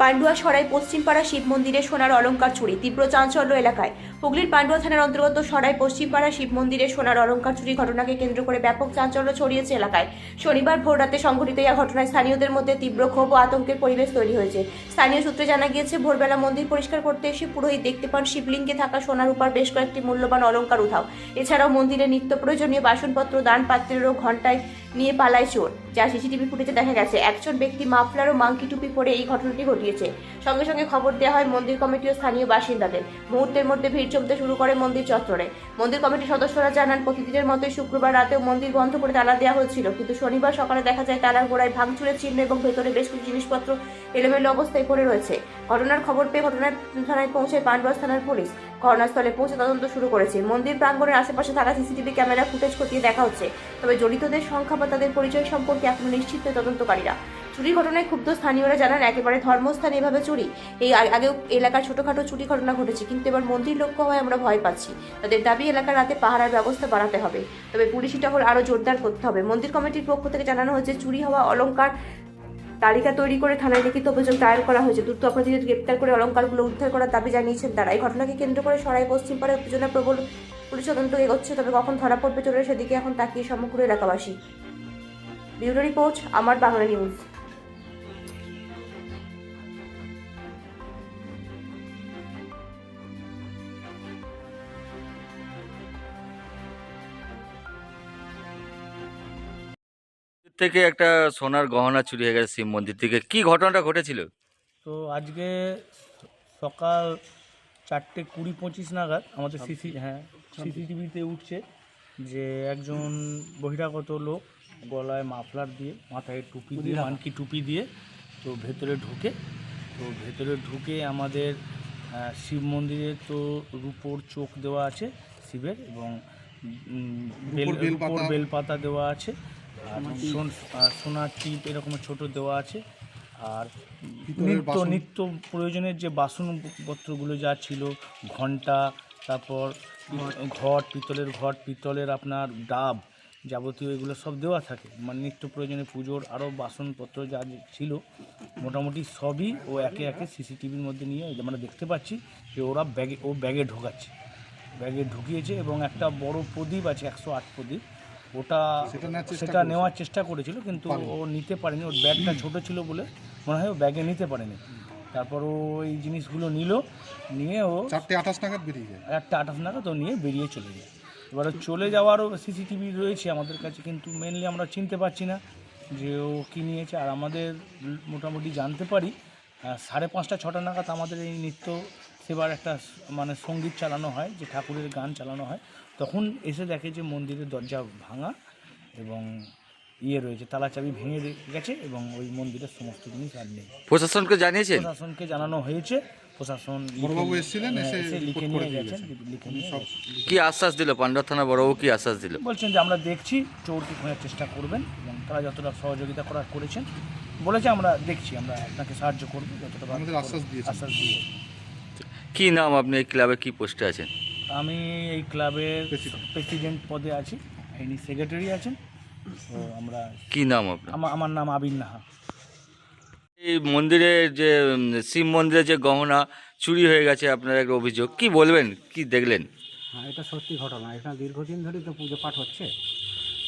পান্ডুয়া সরাই পশ্চিমপাড়া শিব মন্দিরে সোনার অলঙ্কার চুরি। তীব্র চাঞ্চল্য এলাকায়। হুগলির পান্ডুয়া থানার অন্তর্গত সরাই পশ্চিমপাড়া শিব মন্দিরে সোনার অলংকার চুরি ঘটনাকে কেন্দ্র করে ব্যাপক চাঞ্চল্য ছড়িয়েছে এলাকায়। শনিবার ভোররাতে সংঘটিত এই ঘটনায় স্থানীয়দের মধ্যে তীব্র ক্ষোভ ও আতঙ্কের পরিবেশ তৈরি হয়েছে। স্থানীয় সূত্রে জানা গিয়েছে, ভোরবেলা মন্দির পরিষ্কার করতে এসে পুরোহিত দেখতে পান শিবলিঙ্গে থাকা সোনার উপর বেশ কয়েকটি মূল্যবান অলঙ্কার উধাও। এছাড়াও মন্দিরে নিত্য প্রয়োজনীয় বাসনপত্র দান পাত্রেরও ঘণ্টায় নিয়ে পালায় চোর, যা সিসিটিভি ফুটেজে দেখা গেছে। একজন ব্যক্তি মাফলার ও মাংকি টুপি পরে এই ঘটনাটি ঘটিয়েছে। সঙ্গে সঙ্গে খবর দেওয়া হয় মন্দির কমিটি ও স্থানীয় বাসিন্দাদের। মুহূর্তের মধ্যে ভিড় জমতে শুরু করে মন্দির চত্বরে। মন্দির কমিটির সদস্যরা জানান, প্রতিদিনের মতোই শুক্রবার রাতেও মন্দির বন্ধ করে তালা দেওয়া হয়েছিল। কিন্তু শনিবার সকালে দেখা যায় তালার গোড়ায় ভাঙচুরের চিহ্ন এবং ভেতরে বেশ কিছু জিনিসপত্র এলোমেলো অবস্থায় পড়ে রয়েছে। ঘটনার খবর পেয়ে ঘটনার থানায় পৌঁছে পানবাস থানার পুলিশ। ঘটনাস্থলে পৌঁছে তদন্ত শুরু করেছে। মন্দির প্রাঙ্গণের আশেপাশে থাকা সিসিটিভি ক্যামেরা ফুটেজ খতিয়ে দেখা হচ্ছে। তবে জড়িতদের সংখ্যা বা তাদের পরিচয় সম্পর্কে এখনও নিশ্চিত তদন্তকারীরা। চুরি ঘটনায় ক্ষুব্ধ স্থানীয়রা জানান, একেবারে ধর্মস্থানে এভাবে চুরি। এই আগেও এলাকার ছোটখাটো চুরি ঘটনা ঘটেছে, কিন্তু এবার মন্দির লক্ষ্য হয় আমরা ভয় পাচ্ছি। তাদের দাবি, এলাকার রাতে পাহারার ব্যবস্থা বাড়াতে হবে। তবে পুলিশি টহল আরও জোরদার করতে হবে। মন্দির কমিটির পক্ষ থেকে জানানো হয়েছে, চুরি হওয়া অলংকার তালিকা তৈরি করে থানায় লিখিত অভিযোগ দায়ের করা হয়েছে। দ্রুত অপরাধীদের গ্রেপ্তার করে অলঙ্কারগুলো উদ্ধার করার দাবি জানিয়েছেন তারা। এই ঘটনাকে কেন্দ্র করে সরাই পশ্চিম পাড়ায় উত্তেজনা প্রবল পুলিশ তদন্ত এগোচ্ছে, তবে কখন ধরা পড়বে চলে সেদিকে এখন তাকিয়ে সমগ্র এলাকাবাসী। ব্যুরো রিপোর্ট, আমার বাংলা নিউজ। থেকে একটা সোনার গহনা চুরি হয়ে গেছে শিব মন্দির থেকে। কি ঘটনাটা ঘটেছিল? তো আজকে সকাল চারটে কুড়ি পঁচিশ নাগাদ আমাদের সিসি হ্যাঁ সিসিটিভিতে উঠছে যে একজন বহিরাগত লোক গলায় মাফলার দিয়ে মাথায় টুপি দিয়ে মানকি টুপি দিয়ে তো ভেতরে ঢুকে তো ভেতরে ঢুকে আমাদের শিব মন্দিরে তো রূপোর চোখ দেওয়া আছে শিবের এবং বেল বেলপাতা দেওয়া আছে। সোনার টিপ এরকম ছোট দেওয়া আছে। আর নিত্য নিত্য প্রয়োজনের যে বাসনপত্রগুলো যা ছিল ঘণ্টা তারপর ঘট। পিতলের ঘট পিতলের আপনার ডাব যাবতীয় এগুলো সব দেওয়া থাকে। মানে নিত্য প্রয়োজনে পুজোর আরও বাসনপত্র যা ছিল মোটামুটি সবই ও একে একে সিসিটিভির মধ্যে নিয়ে আমরা দেখতে পাচ্ছি যে ওরা ব্যাগে ও ব্যাগে ঢোকাচ্ছে। ব্যাগে ঢুকিয়েছে এবং একটা বড় প্রদীপ আছে একশো আট প্রদীপ। ওটা সেটা নেওয়ার চেষ্টা করেছিল কিন্তু ও নিতে পারেনি। ওর ব্যাগটা ছোট ছিল বলে মনে হয় ও ব্যাগে নিতে পারেনি। তারপর ও এই জিনিসগুলো নিল নিয়ে ও চারটে আঠাশ নাগাদ বেরিয়ে যায়। একটা আঠাশ নাগাদ ও নিয়ে বেরিয়ে চলে যায়। এবারে চলে যাওয়ারও সিসিটিভি রয়েছে আমাদের কাছে কিন্তু মেনলি আমরা চিনতে পারছি না যে ও কী নিয়েছে। আর আমাদের মোটামুটি জানতে পারি সাড়ে পাঁচটা ছটা নাগাদ আমাদের এই নৃত্য সেবার একটা মানে সংগীত চালানো হয় যে ঠাকুরের গান চালানো হয়। তখন এসে দেখে যে মন্দিরের দরজা ভাঙা এবং ইয়ে রয়েছে তালা চাবি ভেঙে গেছে এবং ওই মন্দিরের সমস্ত জিনিস আর নেই। প্রশাসনকে জানিয়েছেন? প্রশাসনকে জানানো হয়েছে। প্রশাসন লিখে নিয়ে- হ্যাঁ, দিয়ে গেছেন। লিখে নিয়ে কি আশ্বাস দিল? পাণ্ডব থানা বড়বাবু কি আশ্বাস দিল? বলছেন যে আমরা দেখছি চোরকে খোঁজার চেষ্টা করবেন এবং তারা যতটা সহযোগিতা করার করেছেন বলেছে আমরা দেখছি আমরা আপনাকে সাহায্য করব যতটা আশ্বাস দিয়েছেন। আশ্বাস দিয়ে কি নাম আপনি? এই ক্লাবে কি পোস্টে আছেন? আমি এই ক্লাবের প্রেসিডেন্ট পদে আছি ইনি সেক্রেটারি আছেন তো আমরা কি নাম আপনার? আমার আমার নাম আবির নাহা। এই মন্দিরে যে শিব মন্দিরে যে গহনা চুরি হয়ে গেছে আপনার একটা অভিযোগ কি বলবেন? কি দেখলেন? হ্যাঁ এটা সত্যি ঘটনা। এখানে দীর্ঘদিন ধরেই তো পুজো পাঠ হচ্ছে।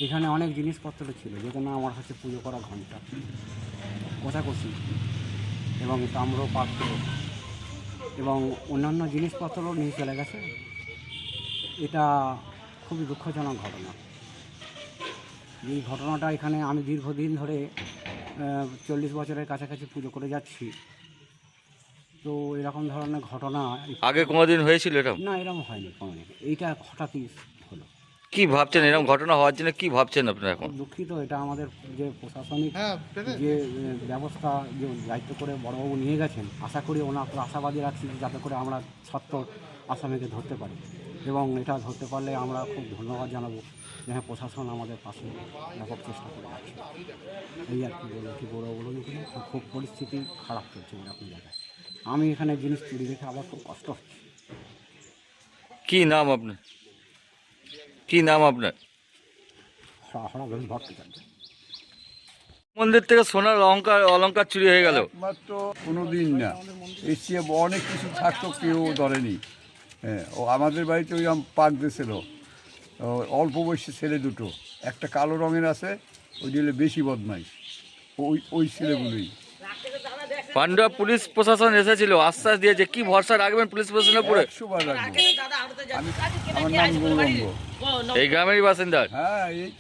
এখানে অনেক জিনিসপত্র ছিল যেখানে আমার হচ্ছে পুজো করা ঘণ্টা। কোষাকুষি এবং তাম্র পাত্র এবং অন্যান্য জিনিসপত্রও নিয়ে চলে গেছে। এটা খুবই দুঃখজনক ঘটনা। এই ঘটনাটা এখানে আমি দীর্ঘদিন ধরে চল্লিশ বছরের কাছাকাছি পুজো করে যাচ্ছি। তো এরকম ধরনের ঘটনা আগে কোনোদিন হয়েছিল এটা না এরকম হয়নি কোনোদিন। এইটা হঠাৎই হলো। কি ভাবছেন? এরকম ঘটনা হওয়ার জন্য কি ভাবছেন আপনারা এখন? দুঃখিত এটা আমাদের যে প্রশাসনিক যে ব্যবস্থা যে দায়িত্ব করে বড়বাবু নিয়ে গেছেন আশা করি ওনার আশাবাদী রাখছি যাতে করে আমরা সত্য আসামিকে ধরতে পারি। এবং এটা ধরতে পারলে আমরা খুব ধন্যবাদ জানাব যে হ্যাঁ প্রশাসন আমাদের পাশে ব্যাপক চেষ্টা করে যাচ্ছে। এই আর কি বলব কি বড় বলুন খুব- খুব পরিস্থিতি খারাপ চলছে এরকম জায়গায়। আমি এখানে জিনিস চুরি দেখে আবার খুব কষ্ট হচ্ছে। কি নাম আপনার? কি নাম আপনার? হরা ভট্টাচার্য মন্দির থেকে সোনার অলঙ্কার অলঙ্কার চুরি হয়ে গেল। একমাত্র কোনো দিন না। চেয়ে অনেক কিছু থাকতো কেউ ধরেনি। হ্যাঁ ও আমাদের বাড়িতে ওই পাক দিয়েছিল। অল্প বয়সী ছেলে দুটো। একটা কালো রঙের আছে ওই দিলে বেশি বদমাইশ। ওই ওই ছেলেগুলোই। পান্ডব পুলিশ প্রশাসন এসেছিল আশ্বাস দিয়েছে কি ভরসা রাখবেন পুলিশ প্রশাসনের উপরে? এই গ্রামেরই বাসিন্দা। হ্যাঁ এই